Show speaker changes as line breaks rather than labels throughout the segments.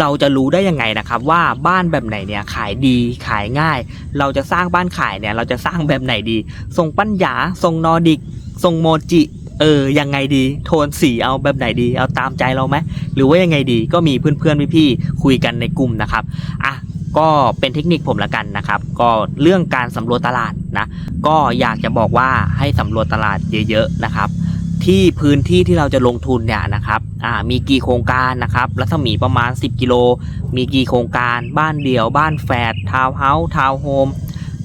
เราจะรู้ได้ยังไงนะครับว่าบ้านแบบไหนเนี่ยขายดีขายง่าย เราจะสร้างบ้านขายเนี่ยเราจะสร้างแบบไหนดี ทรงปัญญาทรงนอร์ดิก ทรงโมจิ เออยังไงดี โทนสีเอาแบบไหนดี เอาตามใจเราไหมหรือว่ายังไงดีก็มีเพื่อนๆพี่ๆคุยกันในกลุ่มนะครับอะก็เป็นเทคนิคผมละกันนะครับ ก็เรื่องการสำรวจตลาดนะ ก็อยากจะบอกว่าให้สำรวจตลาดเยอะๆนะครับ ที่พื้นที่ที่เราจะลงทุนเนี่ยนะครับอ่ามีกี่โครงการนะครับรัศมีประมาณ 10 กิโล มีกี่โครงการบ้านเดี่ยว บ้านแฝดทาวน์เฮาส์ทาวน์โฮม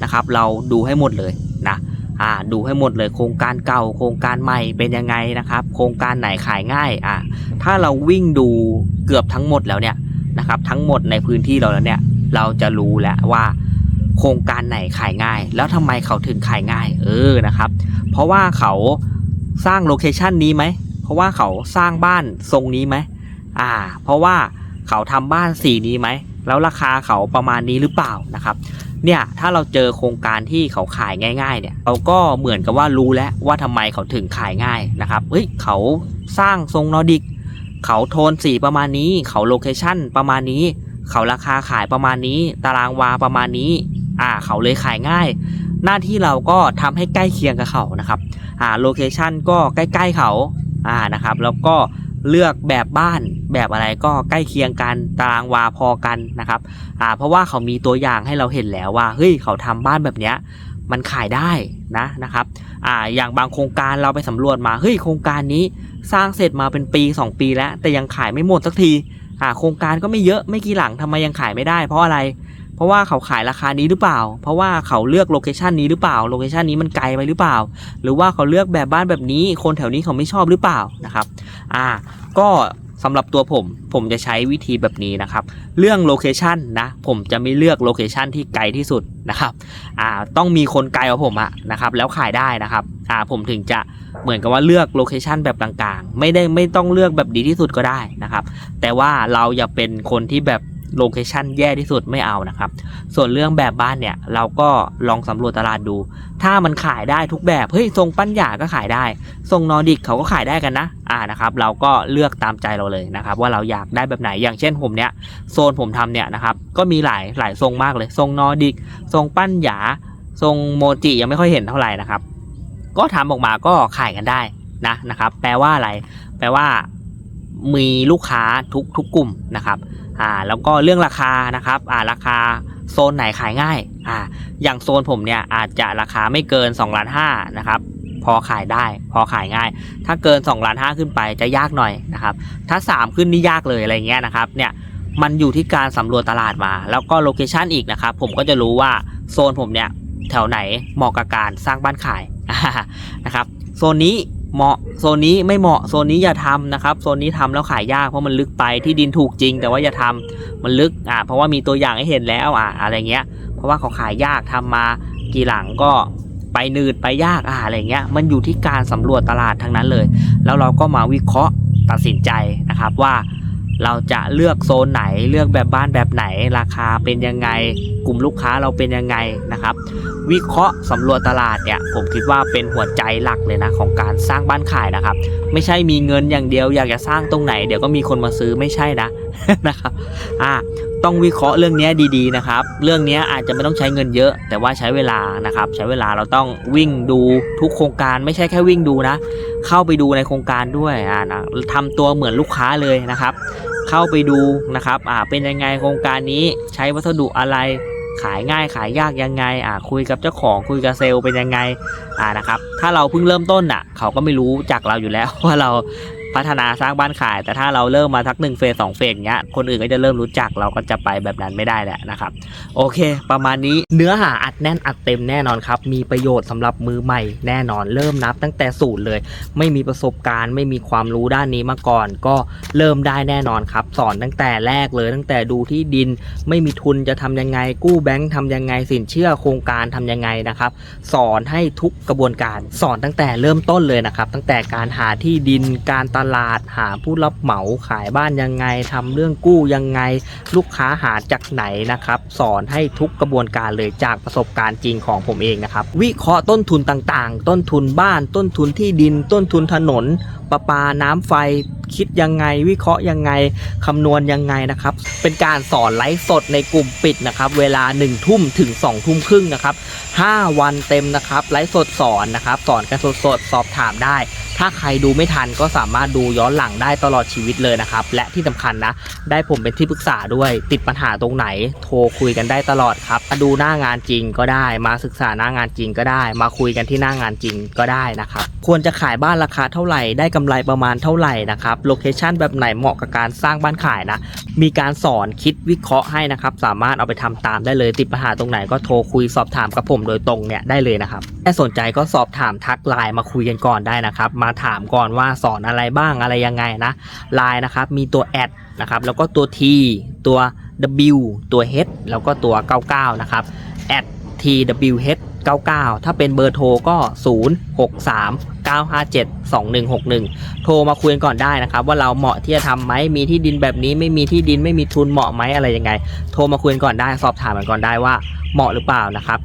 นะครับเราดูให้หมดเลยนะอ่าดูให้หมดเลยโครงการเก่า โครงการใหม่เป็นยังไงนะครับ โครงการไหนขายง่ายอ่าถ้าเราวิ่งดูเกือบทั้งหมดแล้วเนี่ยนะครับทั้งหมดในพื้นที่เราแล้วเนี่ยเราจะรู้แล้วว่าโครงการไหนขายง่าย แล้วทำไมเขาถึงขายง่าย เออนะครับ เพราะว่าเขา สร้างโลเคชันนี้ไหม เพราะว่าเขาสร้างบ้านทรงนี้ไหมอ่า เพราะว่าเขาทำบ้านสีนี้ไหม แล้วราคาเขาประมาณนี้หรือเปล่านะครับ เนี่ยถ้าเราเจอโครงการที่เขาขายง่าย ๆ เนี่ยเราก็เหมือนกับว่ารู้แล้วว่าทำไมเขาถึงขายง่ายนะครับ เฮ้ยเขาสร้างทรงนอร์ดิก เขาโทนสีประมาณนี้ เขาโลเคชั่นประมาณนี้ เขาราคาขายประมาณนี้ ตารางวาประมาณนี้ อ่า เขาเลยขายง่าย หน้าที่เราก็ทำให้ใกล้เคียงกับเขานะครับอ่าโลเคชันก็ใกล้ๆเขาอ่านะครับ แล้วก็เลือกแบบบ้านแบบอะไรก็ใกล้เคียงกันตารางวาพอกันนะครับอ่าเพราะว่าเขามีตัวอย่างให้เราเห็นแล้วว่าเฮ้ยเขาทำบ้านแบบเนี้ยมันขายได้นะนะครับอ่าอย่างบางโครงการเราไปสำรวจมาเฮ้ยโครงการนี้สร้างเสร็จมาเป็นปี 2 ปีแล้ว แต่ยังขายไม่หมดสักทีอ่าโครงการก็ไม่เยอะไม่กี่หลังทำไมยังขายไม่ได้ เพราะอะไร เพราะว่าเขาขายราคานี้หรือเปล่า เพราะว่าเขาเลือกโลเคชันนี้หรือเปล่า โลเคชันนี้มันไกลไปหรือเปล่า หรือว่าเขาเลือกแบบบ้านแบบนี้ คนแถวนี้เขาไม่ชอบหรือเปล่านะครับ อ่า ก็สำหรับตัวผม ผมจะใช้วิธีแบบนี้นะครับ เรื่องโลเคชันนะ ผมจะไม่เลือกโลเคชันที่ไกลที่สุดนะครับ อ่า ต้องมีคนไกลกว่าผมอะนะครับ แล้วขายได้นะครับ อ่า ผมถึงจะเหมือนกับว่าเลือกโลเคชันแบบกลางๆ ไม่ได้ไม่ต้องเลือกแบบดีที่สุดก็ได้นะครับ แต่ว่าเราอย่าเป็นคนที่แบบ โลเคชันแย่ที่สุดไม่เอานะครับ ส่วนเรื่องแบบบ้านเนี่ย เราก็ลองสำรวจตลาดดู ถ้ามันขายได้ทุกแบบ เฮ้ย ทรงปั้นหยาก็ขายได้ ทรงนอร์ดิกเขาก็ขายได้กันนะ อ่านะครับ เราก็เลือกตามใจเราเลยนะครับ ว่าเราอยากได้แบบไหน อย่างเช่นผมเนี่ย โซนผมทำเนี่ยนะครับ ก็มีหลายหลายทรงมากเลย ทรงนอร์ดิก ทรงปั้นหยา ทรงโมจิยังไม่ค่อยเห็นเท่าไหร่นะครับ ก็ทำออกมาก็ขายกันได้นะนะครับ แปลว่าอะไร แปลว่ามีลูกค้าทุกทุกกลุ่มนะครับ อ่าแล้วก็เรื่องราคานะครับอ่าราคาโซนไหนขายง่ายอ่าอย่างโซนผมเนี่ยอาจจะราคาไม่เกิน2ล้านห้านะครับพอขายได้พอขายง่าย ถ้าเกิน2ล้านห้าขึ้นไปจะยากหน่อยนะครับถ้า 3 ขึ้นนี่ยากเลยอะไรเงี้ยนะครับเนี่ยมันอยู่ที่การสำรวจตลาดมา แล้วก็โลเคชันอีกนะครับผมก็จะรู้ว่าโซนผมเนี่ยแถวไหนเหมาะกับการสร้างบ้านขายนะครับโซนนี้ เหมาะโซนนี้ไม่เหมาะโซนนี้อย่าทำนะครับโซนนี้ทำแล้วขายยากเพราะมันลึกไปที่ดินถูกจริง แต่ว่าอย่าทำมันลึกอ่าเพราะว่ามีตัวอย่างให้เห็นแล้วอ่าอะไรเงี้ย เพราะว่าเขาขายยากทำมากี่หลังก็ไปนืดไปยากอ่าอะไรเงี้ยมันอยู่ที่การสำรวจตลาดทั้งนั้นเลย แล้วเราก็มาวิเคราะห์ตัดสินใจนะครับว่า เราจะเลือกโซนไหนเลือกแบบบ้านแบบไหน ราคาเป็นยังไง กลุ่มลูกค้าเราเป็นยังไงนะครับ วิเคราะห์สำรวจตลาดเนี่ยผมคิดว่าเป็นหัวใจหลักเลยนะของการสร้างบ้านขายนะครับ ไม่ใช่มีเงินอย่างเดียวอยากจะสร้างตรงไหน เดี๋ยวก็มีคนมาซื้อไม่ใช่นะ นะครับอ่าต้องวิเคราะห์เรื่องนี้ดีๆนะครับ เรื่องนี้อาจจะไม่ต้องใช้เงินเยอะ แต่ว่าใช้เวลานะครับ ใช้เวลาเราต้องวิ่งดูทุกโครงการไม่ใช่แค่วิ่งดูนะ เข้าไปดูในโครงการด้วยอ่านะทำตัวเหมือนลูกค้าเลยนะครับ เข้าไปดูนะครับอ่าเป็นยังไงโครงการนี้ใช้วัสดุอะไรขายง่ายขายยากยังไงอ่าคุยกับเจ้าของคุยกับเซลล์เป็นยังไงอ่านะครับถ้าเราเพิ่งเริ่มต้นอะเขาก็ไม่รู้จักเราอยู่แล้วว่าเรา พัฒนาสร้างบ้านขาย แต่ถ้าเราเริ่มมาทักหนึ่งเฟสสองเฟสเงี้ยคนอื่นก็จะเริ่มรู้จักเราก็จะไปแบบนั้นไม่ได้แหละนะครับ โอเค ประมาณนี้เนื้อหาอัดแน่นอัดเต็มแน่นอนครับ มีประโยชน์สำหรับมือใหม่แน่นอนเริ่มนับตั้งแต่ศูนย์เลย ไม่มีประสบการณ์ ไม่มีความรู้ด้านนี้มาก่อน ก็เริ่มได้แน่นอนครับ สอนตั้งแต่แรกเลยตั้งแต่ดูที่ดิน ไม่มีทุนจะทำยังไง กู้แบงค์ทำยังไงสินเชื่อโครงการทำยังไงนะครับ สอนให้ทุกกระบวนการ สอนตั้งแต่เริ่มต้นเลยนะครับ ตั้งแต่การหาที่ดินการตลาด หาผู้รับเหมาขายบ้านยังไงทำเรื่องกู้ยังไง ลูกค้าหาจากไหนนะครับ สอนให้ทุกกระบวนการเลยจากประสบการณ์จริงของผมเองนะครับ วิเคราะห์ต้นทุนต่างๆ ต้นทุนบ้าน ต้นทุนที่ดิน ต้นทุนถนนประปาน้ำไฟคิดยังไง วิเคราะห์ยังไงคำนวณยังไงนะครับ เป็นการสอนไลฟ์สดในกลุ่มปิดนะครับ เวลา1ทุ่มถึง2ทุ่มครึ่งนะครับ5วันเต็มนะครับไลฟ์สดสอนนะครับ สอนกันสดๆสอบถามได้ ถ้าใครดูไม่ทันก็สามารถดูย้อนหลังได้ตลอดชีวิตเลยนะครับ และที่สำคัญนะ ได้ผมเป็นที่ปรึกษาด้วยติดปัญหาตรงไหน โทรคุยกันได้ตลอดครับ มาดูหน้างานจริงก็ได้ มาศึกษาหน้างานจริงก็ได้ มาคุยกันที่หน้างานจริงก็ได้นะครับ ควรจะขายบ้านราคาเท่าไหร่ได้กำไรประมาณเท่าไหร่นะครับ โลเคชันแบบไหนเหมาะกับการสร้างบ้านขายนะ มีการสอนคิดวิเคราะห์ให้นะครับ สามารถเอาไปทำตามได้เลย ติดปัญหาตรงไหนก็โทรคุยสอบถามกับผมโดยตรงเนี่ยได้เลยนะครับ ถ้าสนใจก็สอบถามทักไลน์มาคุยกันก่อนได้นะครับมาถามก่อนว่าสอนอะไรบ้างอะไรยังไงนะไลน์นะครับมีตัวแอดนะครับแล้วก็ตัว T ตัว W ตัว H แล้วก็ตัว 99 นะครับ at twh 99 ถ้าเป็นเบอร์โทรก็ 0 6 3 9 5 7 2 1 6 1 โทรมาคุยกันก่อนได้นะครับ ว่าเราเหมาะที่จะทำไหมมีที่ดินแบบนี้ไม่มีที่ดินไม่มีทุนเหมาะไหมอะไรยังไง โทรมาคุยกันก่อนได้สอบถามกันก่อนได้ว่าเหมาะหรือเปล่านะครับ